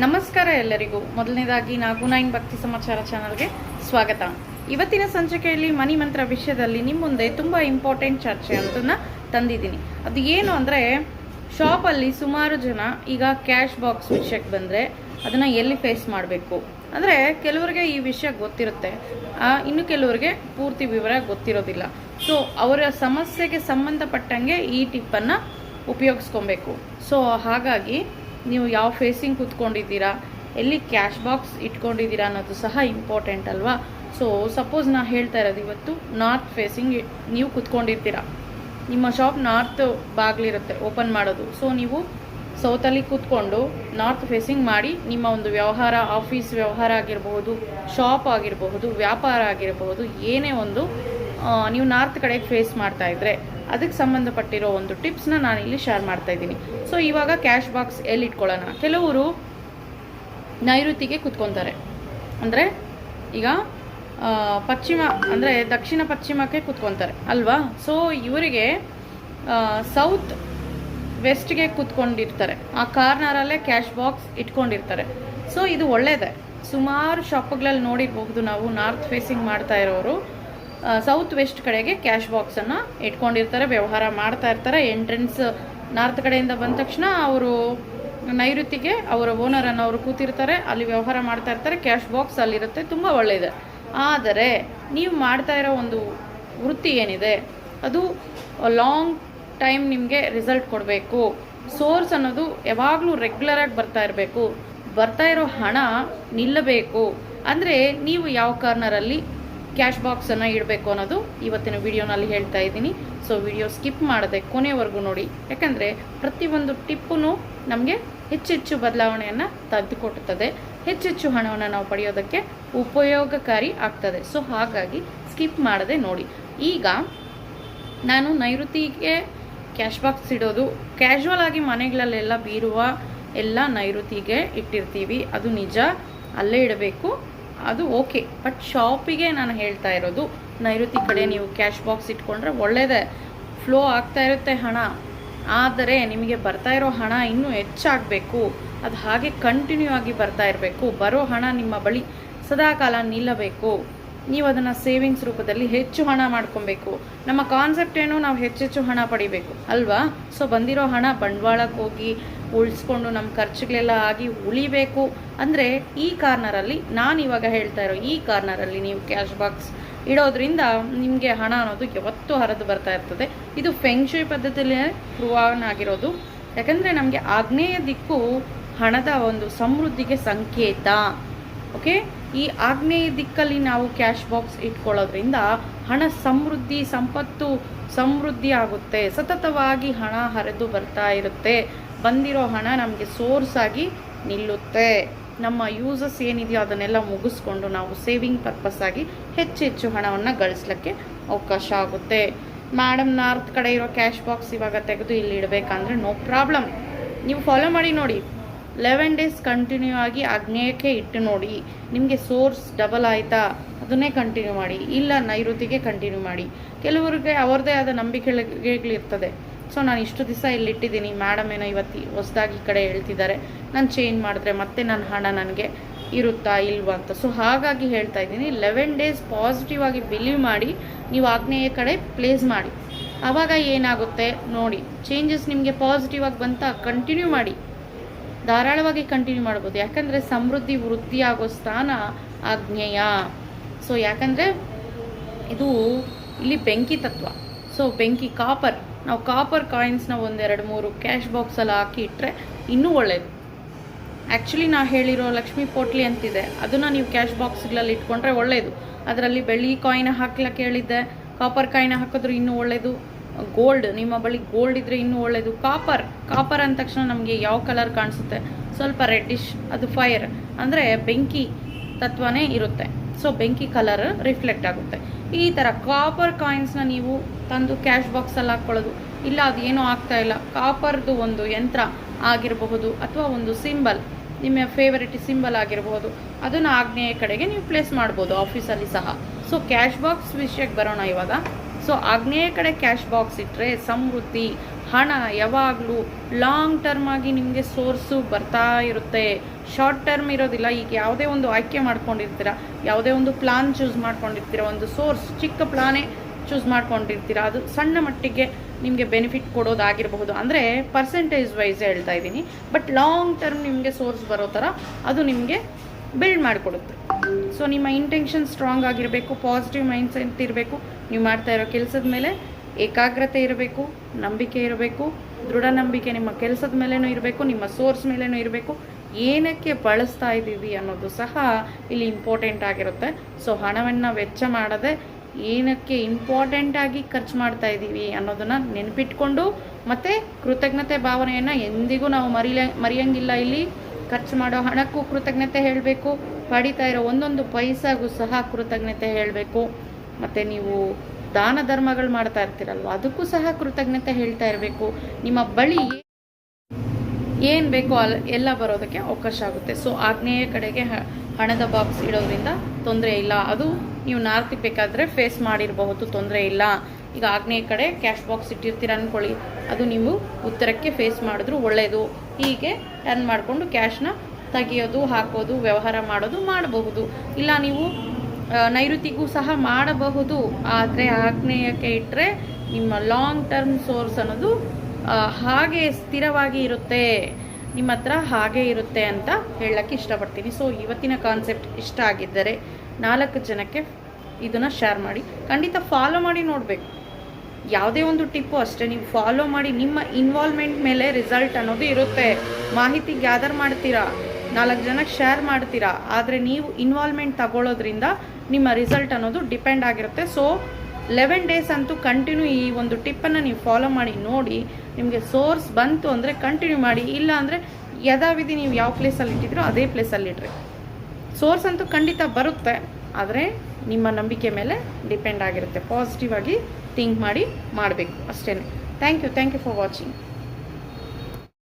ನಮಸ್ಕಾರ ಎಲ್ಲರಿಗೂ. ಮೊದಲನೇದಾಗಿ ನಾಗು ಭಕ್ತಿ ಸಮಾಚಾರ ಚಾನಲ್ಗೆ ಸ್ವಾಗತ. ಇವತ್ತಿನ ಸಂಚಿಕೆಯಲ್ಲಿ ಮನಿ ಮಂತ್ರ ವಿಷಯದಲ್ಲಿ ನಿಮ್ಮ ಮುಂದೆ ತುಂಬ ಇಂಪಾರ್ಟೆಂಟ್ ಚರ್ಚೆ ಅಂತನ್ನ ತಂದಿದ್ದೀನಿ. ಅದು ಏನು ಅಂದರೆ ಶಾಪಲ್ಲಿ ಸುಮಾರು ಜನ ಈಗ ಕ್ಯಾಶ್ ಬಾಕ್ಸ್ ವಿಷಯಕ್ಕೆ ಬಂದರೆ ಅದನ್ನು ಎಲ್ಲಿ ಫೇಸ್ ಮಾಡಬೇಕು? ಅಂದರೆ ಕೆಲವರಿಗೆ ಈ ವಿಷಯ ಗೊತ್ತಿರುತ್ತೆ. ಇನ್ನು ಕೆಲವರಿಗೆ ಪೂರ್ತಿ ವಿವರ ಗೊತ್ತಿರೋದಿಲ್ಲ. ಸೊ ಅವರ ಸಮಸ್ಯೆಗೆ ಸಂಬಂಧಪಟ್ಟಂಗೆ ಈ ಟಿಪ್ಪನ್ನು ಉಪಯೋಗಿಸ್ಕೊಬೇಕು. ಸೊ ಹಾಗಾಗಿ ನೀವು ಯಾವ ಫೇಸಿಂಗ್ ಕೂತ್ಕೊಂಡಿದ್ದೀರಾ, ಎಲ್ಲಿ ಕ್ಯಾಶ್ ಬಾಕ್ಸ್ ಇಟ್ಕೊಂಡಿದ್ದೀರಾ ಅನ್ನೋದು ಸಹ ಇಂಪಾರ್ಟೆಂಟ್ ಅಲ್ವಾ? ಸೊ ಸಪೋಸ್ ನಾ ಹೇಳ್ತಾ ಇರೋದು ಇವತ್ತು ನಾರ್ತ್ ಫೇಸಿಂಗ್ ನೀವು ಕೂತ್ಕೊಂಡಿರ್ತೀರಾ. ನಿಮ್ಮ ಶಾಪ್ ನಾರ್ತ್ ಬಾಗಿಲಿರುತ್ತೆ ಓಪನ್ ಮಾಡೋದು. ಸೊ ನೀವು ಸೌತಲ್ಲಿ ಕೂತ್ಕೊಂಡು ನಾರ್ತ್ ಫೇಸಿಂಗ್ ಮಾಡಿ ನಿಮ್ಮ ಒಂದು ವ್ಯವಹಾರ ಆಫೀಸ್ ವ್ಯವಹಾರ ಆಗಿರಬಹುದು ಶಾಪ್ ಆಗಿರಬಹುದು ವ್ಯಾಪಾರ ಆಗಿರಬಹುದು ಏನೇ ಒಂದು ನೀವು ನಾರ್ತ್ ಕಡೆಗೆ ಫೇಸ್ ಮಾಡ್ತಾ ಇದ್ರೆ ಅದಕ್ಕೆ ಸಂಬಂಧಪಟ್ಟಿರೋ ಒಂದು ಟಿಪ್ಸ್ನ ನಾನು ಇಲ್ಲಿ ಶೇರ್ ಮಾಡ್ತಾ ಇದ್ದೀನಿ. ಸೊ ಇವಾಗ ಕ್ಯಾಶ್ ಬಾಕ್ಸ್ ಎಲ್ಲಿ ಇಟ್ಕೊಳ್ಳೋಣ? ಕೆಲವರು ನೈಋತಿಗೆ ಕುತ್ಕೊತಾರೆ. ಅಂದರೆ ಈಗ ಪಶ್ಚಿಮ, ಅಂದರೆ ದಕ್ಷಿಣ ಪಶ್ಚಿಮಕ್ಕೆ ಕುತ್ಕೊತಾರೆ. ಅಲ್ವಾ? ಸೊ ಇವರಿಗೆ ಸೌತ್ ವೆಸ್ಟ್ಗೆ ಕುತ್ಕೊಂಡಿರ್ತಾರೆ. ಆ ಕಾರ್ನರಲ್ಲೇ ಕ್ಯಾಶ್ ಬಾಕ್ಸ್ ಇಟ್ಕೊಂಡಿರ್ತಾರೆ. ಸೊ ಇದು ಒಳ್ಳೆಯದೇ ಸುಮಾರು ಶಾಪ್ಗಳಲ್ಲಿ ನೋಡಿರ್ಬಹುದು ನಾವು ನಾರ್ತ್ ಫೇಸಿಂಗ್ ಮಾಡ್ತಾ ಇರೋರು. ಸೌತ್ ವೆಸ್ಟ್ ಕಡೆಗೆ ಕ್ಯಾಶ್ ಬಾಕ್ಸನ್ನು ಇಟ್ಕೊಂಡಿರ್ತಾರೆ, ವ್ಯವಹಾರ ಮಾಡ್ತಾ ಇರ್ತಾರೆ. ಎಂಟ್ರೆನ್ಸ್ ನಾರ್ತ್ ಕಡೆಯಿಂದ ಬಂದ ತಕ್ಷಣ ಅವರು ನೈಋತಿಗೆ ಅವರ ಓನರ್ ಅವರು ಕೂತಿರ್ತಾರೆ. ಅಲ್ಲಿ ವ್ಯವಹಾರ ಮಾಡ್ತಾ ಇರ್ತಾರೆ. ಕ್ಯಾಶ್ ಬಾಕ್ಸ್ ಅಲ್ಲಿರುತ್ತೆ. ತುಂಬ ಒಳ್ಳೆಯದೆ. ಆದರೆ ನೀವು ಮಾಡ್ತಾ ಇರೋ ಒಂದು ವೃತ್ತಿ ಏನಿದೆ? ಅದು ಲಾಂಗ್ ಟೈಮ್ ನಿಮಗೆ ರಿಸಲ್ಟ್ ಕೊಡಬೇಕು. ಸೋರ್ಸ್ ಅನ್ನೋದು ಯಾವಾಗಲೂ ರೆಗ್ಯುಲರಾಗಿ ಬರ್ತಾ ಇರಬೇಕು. ಬರ್ತಾ ಇರೋ ಹಣ ನಿಲ್ಲಬೇಕು. ಅಂದರೆ ನೀವು ಯಾವ ಕಾರ್ನರಲ್ಲಿ ಕ್ಯಾಶ್ ಬಾಕ್ಸನ್ನು ಇಡಬೇಕು ಅನ್ನೋದು ಇವತ್ತಿನ ವಿಡಿಯೋನಲ್ಲಿ ಹೇಳ್ತಾ ಇದ್ದೀನಿ. ಸೊ ವಿಡಿಯೋ ಸ್ಕಿಪ್ ಮಾಡದೆ ಕೊನೆವರೆಗೂ ನೋಡಿ. ಯಾಕಂದರೆ ಪ್ರತಿಯೊಂದು ಟಿಪ್ಪು ನಮಗೆ ಹೆಚ್ಚೆಚ್ಚು ಬದಲಾವಣೆಯನ್ನು ತೆಗೆದುಕೊಡುತ್ತದೆ ಹೆಚ್ಚೆಚ್ಚು ಹಣವನ್ನು ನಾವು ಪಡೆಯೋದಕ್ಕೆ ಉಪಯೋಗಕಾರಿ ಆಗ್ತದೆ. ಸೊ ಹಾಗಾಗಿ ಸ್ಕಿಪ್ ಮಾಡದೆ ನೋಡಿ. ಈಗ ನಾನು ನೈಋತಿಗೆ ಕ್ಯಾಶ್ ಬಾಕ್ಸ್ ಇಡೋದು. ಕ್ಯಾಶುವಲ್ ಆಗಿ ಮನೆಗಳಲ್ಲೆಲ್ಲ ಬೀರುವ ಎಲ್ಲ ನೈಋತಿಗೆ ಇಟ್ಟಿರ್ತೀವಿ. ಅದು ನಿಜ. ಅಲ್ಲೇ ಇಡಬೇಕು. ಅದು ಓಕೆ. ಬಟ್ ಶಾಪಿಗೆ ನಾನು ಹೇಳ್ತಾ ಇರೋದು ನೈಋತಿ ಕಡೆ ನೀವು ಕ್ಯಾಶ್ ಬಾಕ್ಸ್ ಇಟ್ಕೊಂಡ್ರೆ ಒಳ್ಳೆಯದೇ ಫ್ಲೋ ಆಗ್ತಾ ಇರುತ್ತೆ ಹಣ. ಆದರೆ ನಿಮಗೆ ಬರ್ತಾ ಇರೋ ಹಣ ಇನ್ನೂ ಹೆಚ್ಚಾಗಬೇಕು. ಅದು ಹಾಗೆ ಕಂಟಿನ್ಯೂ ಆಗಿ ಬರ್ತಾ ಇರಬೇಕು. ಬರೋ ಹಣ ನಿಮ್ಮ ಬಳಿ ಸದಾಕಾಲ ನಿಲ್ಲಬೇಕು. ನೀವು ಅದನ್ನು ಸೇವಿಂಗ್ಸ್ ರೂಪದಲ್ಲಿ ಹೆಚ್ಚು ಹಣ ಮಾಡ್ಕೊಬೇಕು. ನಮ್ಮ ಕಾನ್ಸೆಪ್ಟ್ ಏನು? ನಾವು ಹೆಚ್ಚೆಚ್ಚು ಹಣ ಪಡಿಬೇಕು. ಅಲ್ವಾ? ಸೊ ಬಂದಿರೋ ಹಣ ಬಂಡವಾಳಕ್ಕೆ ಹೋಗಿ ಉಳಿಸ್ಕೊಂಡು ನಮ್ಮ ಖರ್ಚುಗಳೆಲ್ಲ ಆಗಿ ಉಳಿಬೇಕು. ಅಂದರೆ ಈ ಕಾರ್ನರಲ್ಲಿ ನಾನು ಇವಾಗ ಹೇಳ್ತಾ ಇರೋ ಈ ಕಾರ್ನರಲ್ಲಿ ನೀವು ಕ್ಯಾಶ್ ಬಾಕ್ಸ್ ಇಡೋದ್ರಿಂದ ನಿಮಗೆ ಹಣ ಅನ್ನೋದು ಯಾವತ್ತೂ ಹರಿದು ಬರ್ತಾ ಇರ್ತದೆ. ಇದು ಫೆಂಗ್ಶೂಯ್ ಪದ್ಧತಿಯಲ್ಲೇ ಪ್ರೂವ್ ಆಗಿರೋದು. ಯಾಕಂದರೆ ನಮಗೆ ಆಗ್ನೇಯ ದಿಕ್ಕು ಹಣದ ಒಂದು ಸಮೃದ್ಧಿಗೆ ಸಂಕೇತ. ಓಕೆ ಈ ಆಗ್ನೇಯ ದಿಕ್ಕಲ್ಲಿ ನಾವು ಕ್ಯಾಶ್ ಬಾಕ್ಸ್ ಇಟ್ಕೊಳ್ಳೋದ್ರಿಂದ ಹಣ ಸಮೃದ್ಧಿ, ಸಂಪತ್ತು ಸಮೃದ್ಧಿ ಆಗುತ್ತೆ. ಸತತವಾಗಿ ಹಣ ಹರಿದು ಬರ್ತಾ ಇರುತ್ತೆ. ಬಂದಿರೋ ಹಣ ನಮಗೆ ಸೋರ್ಸ್ ಆಗಿ ನಿಲ್ಲುತ್ತೆ. ನಮ್ಮ ಯೂಸಸ್ ಏನಿದೆಯೋ ಅದನ್ನೆಲ್ಲ ಮುಗಿಸ್ಕೊಂಡು ನಾವು ಸೇವಿಂಗ್ ಪರ್ಪಸ್ ಆಗಿ ಹೆಚ್ಚೆಚ್ಚು ಹಣವನ್ನು ಗಳಿಸ್ಲಿಕ್ಕೆ ಅವಕಾಶ ಆಗುತ್ತೆ. ಮೇಡಮ್ ನಾರ್ತ್ ಕಡೆ ಇರೋ ಕ್ಯಾಶ್ ಬಾಕ್ಸ್ ಇವಾಗ ತೆಗೆದು ಇಲ್ಲಿ ಇಡಬೇಕಂದ್ರೆ ನೋ ಪ್ರಾಬ್ಲಮ್ ನೀವು ಫಾಲೋ ಮಾಡಿ ನೋಡಿ. ಲೆವೆನ್ ಡೇಸ್ ಕಂಟಿನ್ಯೂ ಆಗಿ ಆಗ್ನೇಯಕ್ಕೆ ಇಟ್ಟು ನೋಡಿ. ನಿಮಗೆ ಸೋರ್ಸ್ ಡಬಲ್ ಆಯಿತಾ? ಅದನ್ನೇ ಕಂಟಿನ್ಯೂ ಮಾಡಿ. ಇಲ್ಲ ನೈಋತಿಗೆ ಕಂಟಿನ್ಯೂ ಮಾಡಿ. ಕೆಲವರಿಗೆ ಅವ್ರದ್ದೇ ಆದ ನಂಬಿಕೆಗಳಿರ್ತದೆ. ಸೊ, ನಾನು ಇಷ್ಟು ದಿವಸ ಇಲ್ಲಿ ಇಟ್ಟಿದ್ದೀನಿ ಮೇಡಮ್ ಏನೋ ಇವತ್ತು ಹೊಸದಾಗಿ ಈ ಕಡೆ ಹೇಳ್ತಿದ್ದಾರೆ. ನಾನು ಚೇಂಜ್ ಮಾಡಿದ್ರೆ ಮತ್ತೆ ನನ್ನ ಹಣ ನನಗೆ ಇರುತ್ತಾ ಇಲ್ವಾ ಅಂತ. ಸೊ, ಹಾಗಾಗಿ ಹೇಳ್ತಾ ಇದ್ದೀನಿ. ಲೆವೆನ್ ಡೇಸ್ ಪಾಸಿಟಿವ್ ಆಗಿ ಬಿಲೀವ್ ಮಾಡಿ, ನೀವು ಆಗ್ನೇಯ ಕಡೆ ಪ್ಲೇಸ್ ಮಾಡಿ. ಆವಾಗ ಏನಾಗುತ್ತೆ? ನೋಡಿ, ಚೇಂಜಸ್ ನಿಮಗೆ ಪಾಸಿಟಿವ್ ಆಗಿ ಬಂತ? ಕಂಟಿನ್ಯೂ ಮಾಡಿ. ಧಾರಾಳವಾಗಿ ಕಂಟಿನ್ಯೂ ಮಾಡ್ಬೋದು. ಯಾಕಂದರೆ ಸಮೃದ್ಧಿ ಆಗೋ ಸ್ಥಾನ ಆಗ್ನೇಯ ಸೊ ಯಾಕಂದರೆ ಇದು ಇಲ್ಲಿ ಬೆಂಕಿ ತತ್ವ. ಸೊ ಬೆಂಕಿ ಕಾಪರ್ ನಾವು ಕಾಪರ್ ಕಾಯಿನ್ಸ್ನ ಒಂದೆರಡು ಮೂರು ಕ್ಯಾಶ್ ಬಾಕ್ಸಲ್ಲಿ ಹಾಕಿ ಇಟ್ಟರೆ ಇನ್ನೂ ಒಳ್ಳೆಯದು ಆ್ಯಕ್ಚುಲಿ ನಾ ಹೇಳಿರೋ ಲಕ್ಷ್ಮೀ ಪೋಟ್ಲಿ ಅಂತಿದೆ. ಅದನ್ನು ನೀವು ಕ್ಯಾಶ್ ಬಾಕ್ಸ್ಗಳಲ್ಲಿ ಇಟ್ಕೊಂಡ್ರೆ ಒಳ್ಳೆಯದು ಅದರಲ್ಲಿ ಬೆಳ್ಳಿ ಕಾಯಿನ ಹಾಕ್ಲಿಕ್ಕೆ ಹೇಳಿದ್ದೆ. ಕಾಪರ್ ಕಾಯಿನ ಹಾಕಿದ್ರು ಇನ್ನೂ ಒಳ್ಳೆಯದು ಗೋಲ್ಡ್ ನಿಮ್ಮ ಬಳಿ ಗೋಲ್ಡ್ ಇದ್ದರೆ ಇನ್ನೂ ಒಳ್ಳೆಯದು ಕಾಪರ್ ಕಾಪರ್ ಅಂದ ತಕ್ಷಣ ನಮಗೆ ಯಾವ ಕಲರ್ ಕಾಣಿಸುತ್ತೆ? ಸ್ವಲ್ಪ ರೆಡ್ಡಿಶ್ ಅದು ಫೈರ್ ಅಂದರೆ ಬೆಂಕಿ ತತ್ವನೇ ಇರುತ್ತೆ. ಸೊ ಬೆಂಕಿ ಕಲರ್ ರಿಫ್ಲೆಕ್ಟ್ ಆಗುತ್ತೆ. ಈ ಥರ ಕಾಪರ್ ಕಾಯಿನ್ಸ್ನ ನೀವು ತಂದು ಕ್ಯಾಶ್ ಬಾಕ್ಸಲ್ಲಿ ಹಾಕ್ಕೊಳ್ಳೋದು ಇಲ್ಲ ಅದೇನೂ ಆಗ್ತಾ ಇಲ್ಲ. ಕಾಪರ್ದು ಒಂದು ಯಂತ್ರ ಆಗಿರಬಹುದು ಅಥವಾ ಒಂದು ಸಿಂಬಲ್ ನಿಮ್ಮ ಫೇವರಿಟ್ ಸಿಂಬಲ್ ಆಗಿರಬಹುದು. ಅದನ್ನು ಆಗ್ನೇಯ ಕಡೆಗೆ ನೀವು ಪ್ಲೇಸ್ ಮಾಡ್ಬೋದು ಆಫೀಸಲ್ಲಿ ಸಹ. ಸೊ ಕ್ಯಾಶ್ ಬಾಕ್ಸ್ ವಿಷಯಕ್ಕೆ ಬರೋಣ ಇವಾಗ. ಸೊ ಆಗ್ನೇಯ ಕಡೆ ಕ್ಯಾಶ್ ಬಾಕ್ಸ್ ಇಟ್ಟರೆ ಸಮೃದ್ಧಿ, ಹಣ ಯಾವಾಗಲೂ ಲಾಂಗ್ ಟರ್ಮ್ ಆಗಿ ನಿಮಗೆ ಸೋರ್ಸು ಬರ್ತಾ ಇರುತ್ತೆ. ಶಾರ್ಟ್ ಟರ್ಮ್ ಇರೋದಿಲ್ಲ, ಈಗ ಯಾವುದೇ ಒಂದು ಆಯ್ಕೆ ಮಾಡ್ಕೊಂಡಿರ್ತೀರ, ಯಾವುದೇ ಒಂದು ಪ್ಲಾನ್ ಚೂಸ್ ಮಾಡ್ಕೊಂಡಿರ್ತೀರ, ಒಂದು ಸೋರ್ಸ್, ಚಿಕ್ಕ ಪ್ಲಾನೇ ಚೂಸ್ ಮಾಡ್ಕೊಂಡಿರ್ತೀರ, ಅದು ಸಣ್ಣ ಮಟ್ಟಿಗೆ ನಿಮಗೆ ಬೆನಿಫಿಟ್ ಕೊಡೋದಾಗಿರಬಹುದು. ಅಂದರೆ ಪರ್ಸೆಂಟೇಜ್ ವೈಸ್ ಹೇಳ್ತಾ ಇದ್ದೀನಿ ಬಟ್ ಲಾಂಗ್ ಟರ್ಮ್ ನಿಮಗೆ ಸೋರ್ಸ್ ಬರೋ ಥರ ಅದು ನಿಮಗೆ ಬಿಲ್ಡ್ ಮಾಡಿಕೊಡುತ್ತೆ. ಸೊ ನಿಮ್ಮ ಇಂಟೆನ್ಷನ್ ಸ್ಟ್ರಾಂಗ್ ಆಗಿರಬೇಕು ಪಾಸಿಟಿವ್ ಮೈಂಡ್ ಸೆಟ್ ಇರಬೇಕು, ನೀವು ಮಾಡ್ತಾ ಇರೋ ಕೆಲಸದ ಮೇಲೆ ಏಕಾಗ್ರತೆ ಇರಬೇಕು, ನಂಬಿಕೆ ಇರಬೇಕು, ದೃಢ ನಂಬಿಕೆ ನಿಮ್ಮ ಕೆಲಸದ ಮೇಲೇನೂ ಇರಬೇಕು, ನಿಮ್ಮ ಸೋರ್ಸ್ ಮೇಲೇನೂ ಇರಬೇಕು, ಏನಕ್ಕೆ ಬಳಸ್ತಾ ಇದ್ದೀವಿ ಅನ್ನೋದು ಸಹ ಇಲ್ಲಿ ಇಂಪಾರ್ಟೆಂಟ್ ಆಗಿರುತ್ತೆ. ಸೊ ಹಣವನ್ನು ವೆಚ್ಚ ಮಾಡದೆ ಏನಕ್ಕೆ ಇಂಪಾರ್ಟೆಂಟ್ ಆಗಿ ಖರ್ಚು ಮಾಡ್ತಾ ಇದ್ದೀವಿ ಅನ್ನೋದನ್ನು ನೆನಪಿಟ್ಕೊಂಡು ಮತ್ತು ಕೃತಜ್ಞತೆ ಭಾವನೆಯನ್ನು ಎಂದಿಗೂ ನಾವು ಮರಿಲ, ಮರೆಯಂಗಿಲ್ಲ ಇಲ್ಲಿ. ಖರ್ಚು ಮಾಡೋ ಹಣಕ್ಕೂ ಕೃತಜ್ಞತೆ ಹೇಳಬೇಕು ಪಡಿತಾ ಇರೋ ಒಂದೊಂದು ಪೈಸಾಗೂ ಸಹ ಕೃತಜ್ಞತೆ ಹೇಳಬೇಕು. ಮತ್ತು ನೀವು ದಾನ ಧರ್ಮಗಳು ಮಾಡ್ತಾ ಇರ್ತೀರಲ್ವ? ಅದಕ್ಕೂ ಸಹ ಕೃತಜ್ಞತೆ ಹೇಳ್ತಾ ಇರಬೇಕು. ನಿಮ್ಮ ಬಳಿ ಏನು ಬೇಕೋ ಅಲ್ ಎಲ್ಲ ಬರೋದಕ್ಕೆ ಅವಕಾಶ ಆಗುತ್ತೆ. ಸೊ, ಆಗ್ನೇಯ ಕಡೆಗೆ ಹಣದ ಬಾಕ್ಸ್ ಇಡೋದ್ರಿಂದ ತೊಂದರೆ ಇಲ್ಲ. ಅದು ನೀವು ನಾರ್ತಿಗೆ ಬೇಕಾದರೆ ಫೇಸ್ ಮಾಡಿರಬಹುದು, ತೊಂದರೆ ಇಲ್ಲ. ಈಗ ಆಗ್ನೇಯ ಕಡೆ ಕ್ಯಾಶ್ ಬಾಕ್ಸ್ ಇಟ್ಟಿರ್ತೀರ ಅಂದ್ಕೊಳ್ಳಿ ಅದು ನೀವು ಉತ್ತರಕ್ಕೆ ಫೇಸ್ ಮಾಡಿದ್ರು ಒಳ್ಳೆಯದು ಹೀಗೆ ಟರ್ನ್ ಮಾಡಿಕೊಂಡು ಕ್ಯಾಶ್ನ ತೆಗಿಯೋದು, ಹಾಕೋದು, ವ್ಯವಹಾರ ಮಾಡೋದು, ಮಾಡಬಹುದು. ಇಲ್ಲ ನೀವು ನೈಋತಿಗೂ ಸಹ ಮಾಡಬಹುದು. ಆದರೆ ಆಗ್ನೇಯಕ್ಕೆ ಇಟ್ಟರೆ ನಿಮ್ಮ ಲಾಂಗ್ ಟರ್ಮ್ ಸೋರ್ಸ್ ಅನ್ನೋದು ಹಾಗೆ ಸ್ಥಿರವಾಗಿ ಇರುತ್ತೆ. ನಿಮ್ಮ ಹತ್ರ ಹಾಗೆ ಇರುತ್ತೆ ಅಂತ ಹೇಳೋಕ್ಕೆ ಇಷ್ಟಪಡ್ತೀನಿ. ಸೊ ಇವತ್ತಿನ ಕಾನ್ಸೆಪ್ಟ್ ಇಷ್ಟ ಆಗಿದ್ದರೆ ನಾಲ್ಕು ಜನಕ್ಕೆ ಇದನ್ನು ಶೇರ್ ಮಾಡಿ. ಖಂಡಿತ ಫಾಲೋ ಮಾಡಿ ನೋಡಬೇಕು. ಯಾವುದೇ ಒಂದು ಟಿಪ್ಪು ಅಷ್ಟೇ. ನೀವು ಫಾಲೋ ಮಾಡಿ ನಿಮ್ಮ ಇನ್ವಾಲ್ವ್ಮೆಂಟ್ ಮೇಲೆ ರಿಸಲ್ಟ್ ಅನ್ನೋದು ಇರುತ್ತೆ. ಮಾಹಿತಿ ಗ್ಯಾದರ್ ಮಾಡ್ತೀರಾ? ನಾಲ್ಕು ಜನಕ್ಕೆ ಶೇರ್ ಮಾಡ್ತೀರಾ? ಆದರೆ ನೀವು ಇನ್ವಾಲ್ವ್ಮೆಂಟ್ ತಗೊಳ್ಳೋದ್ರಿಂದ ನಿಮ್ಮ ರಿಸಲ್ಟ್ ಅನ್ನೋದು ಡಿಪೆಂಡ್ ಆಗಿರುತ್ತೆ. ಸೊ ಲೆವೆನ್ ಡೇಸ್ ಅಂತೂ ಕಂಟಿನ್ಯೂ ಈ ಒಂದು ಟಿಪ್ಪನ್ನು ನೀವು ಫಾಲೋ ಮಾಡಿ, ನೋಡಿ, ನಿಮಗೆ ಸೋರ್ಸ್ ಬಂತು ಅಂದರೆ ಕಂಟಿನ್ಯೂ ಮಾಡಿ. ಇಲ್ಲ ಅಂದರೆ ಯಥಾವಿಧಿ ನೀವು ಯಾವ ಪ್ಲೇಸಲ್ಲಿ ಇಟ್ಟಿದ್ರೋ ಅದೇ ಪ್ಲೇಸಲ್ಲಿ ಇಡ್ರಿ. ಸೋರ್ಸ್ ಅಂತೂ ಖಂಡಿತ ಬರುತ್ತೆ, ಆದರೆ ನಿಮ್ಮ ನಂಬಿಕೆ ಮೇಲೆ ಡಿಪೆಂಡ್ ಆಗಿರುತ್ತೆ. ಪಾಸಿಟಿವ್ ಆಗಿ ಥಿಂಕ್ ಮಾಡಿ ಮಾಡಬೇಕು ಅಷ್ಟೇ thank you thank you for watching